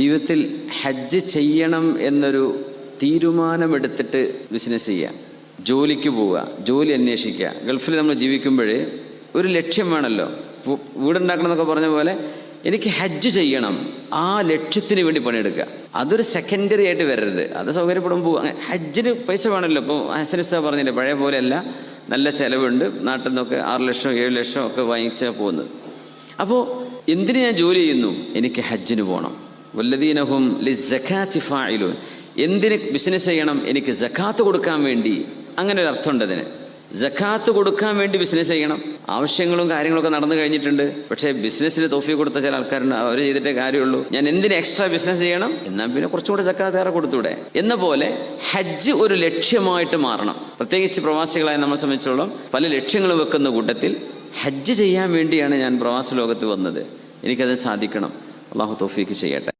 ജീവിതത്തിൽ ഹജ്ജ് ചെയ്യണം എന്നൊരു തീരുമാനമെടുത്തിട്ട് ബിസിനസ് ചെയ്യുക. ജോലിക്ക് പോവുക ജോലി അന്വേഷിക്കുക. ഗൾഫിൽ നമ്മൾ ജീവിക്കുമ്പോൾ ഒരു ലക്ഷ്യം വേണമല്ലോ. വീടുണ്ടാക്കണം എന്നൊക്കെ പറഞ്ഞ പോലെ എനിക്ക് ഹജ്ജ് ചെയ്യണം. ആ ലക്ഷ്യത്തിന് വേണ്ടി പണിയെടുക്കുക. അതൊരു സെക്കൻഡറി ആയിട്ട് വരരുത്. അത് സൗകര്യപ്പെടുമ്പോൾ ഹജ്ജിന് പൈസ വേണമല്ലോ. ഇപ്പോൾ ഹസനിസ്ത പറഞ്ഞില്ലേ പഴയ പോലെയല്ല. നല്ല ചിലവുണ്ട്. നാട്ടിൽ നിന്നൊക്കെ ആറ് ലക്ഷം ഏഴ് ലക്ഷം ഒക്കെ വാങ്ങിച്ചാൽ പോകുന്നത്. അപ്പോൾ എന്തിന് ഞാൻ ജോലി ചെയ്യുന്നു? എനിക്ക് ഹജ്ജിന് പോകണം. വല്ലദീനഹും ലി ജക്കാത്തി ഫായിലൂൻ എന്തിന് ബിസിനസ് ചെയ്യണം? എനിക്ക് ജക്കാത്ത് കൊടുക്കാൻ വേണ്ടി. അങ്ങനെ ഒരു അർത്ഥമുണ്ട് അതിന്. ജക്കാത്ത് കൊടുക്കാൻ വേണ്ടി ബിസിനസ് ചെയ്യണം. ആവശ്യങ്ങളും കാര്യങ്ങളൊക്കെ നടന്നു കഴിഞ്ഞിട്ടുണ്ട്. പക്ഷേ ബിസിനസ്സിന് തോഫി കൊടുത്ത ചില ആൾക്കാരുണ്ട്. അവർ ചെയ്തിട്ടേ കാര്യമുള്ളൂ. ഞാൻ എന്തിന് എക്സ്ട്രാ ബിസിനസ് ചെയ്യണം? എന്നാൽ പിന്നെ കുറച്ചും കൂടെ ജക്കാത്ത് ഏറെ കൊടുത്തൂടെ എന്ന പോലെ ഹജ്ജ് ഒരു ലക്ഷ്യമായിട്ട് മാറണം. പ്രത്യേകിച്ച് പ്രവാസികളായ നമ്മളെ സംബന്ധിച്ചോളം പല ലക്ഷ്യങ്ങൾ വെക്കുന്ന കൂട്ടത്തിൽ ഹജ്ജ് ചെയ്യാൻ വേണ്ടിയാണ് ഞാൻ പ്രവാസ ലോകത്ത് വന്നത്. എനിക്കത് സാധിക്കണം. അള്ളാഹു തോഫിക്ക് ചെയ്യട്ടെ.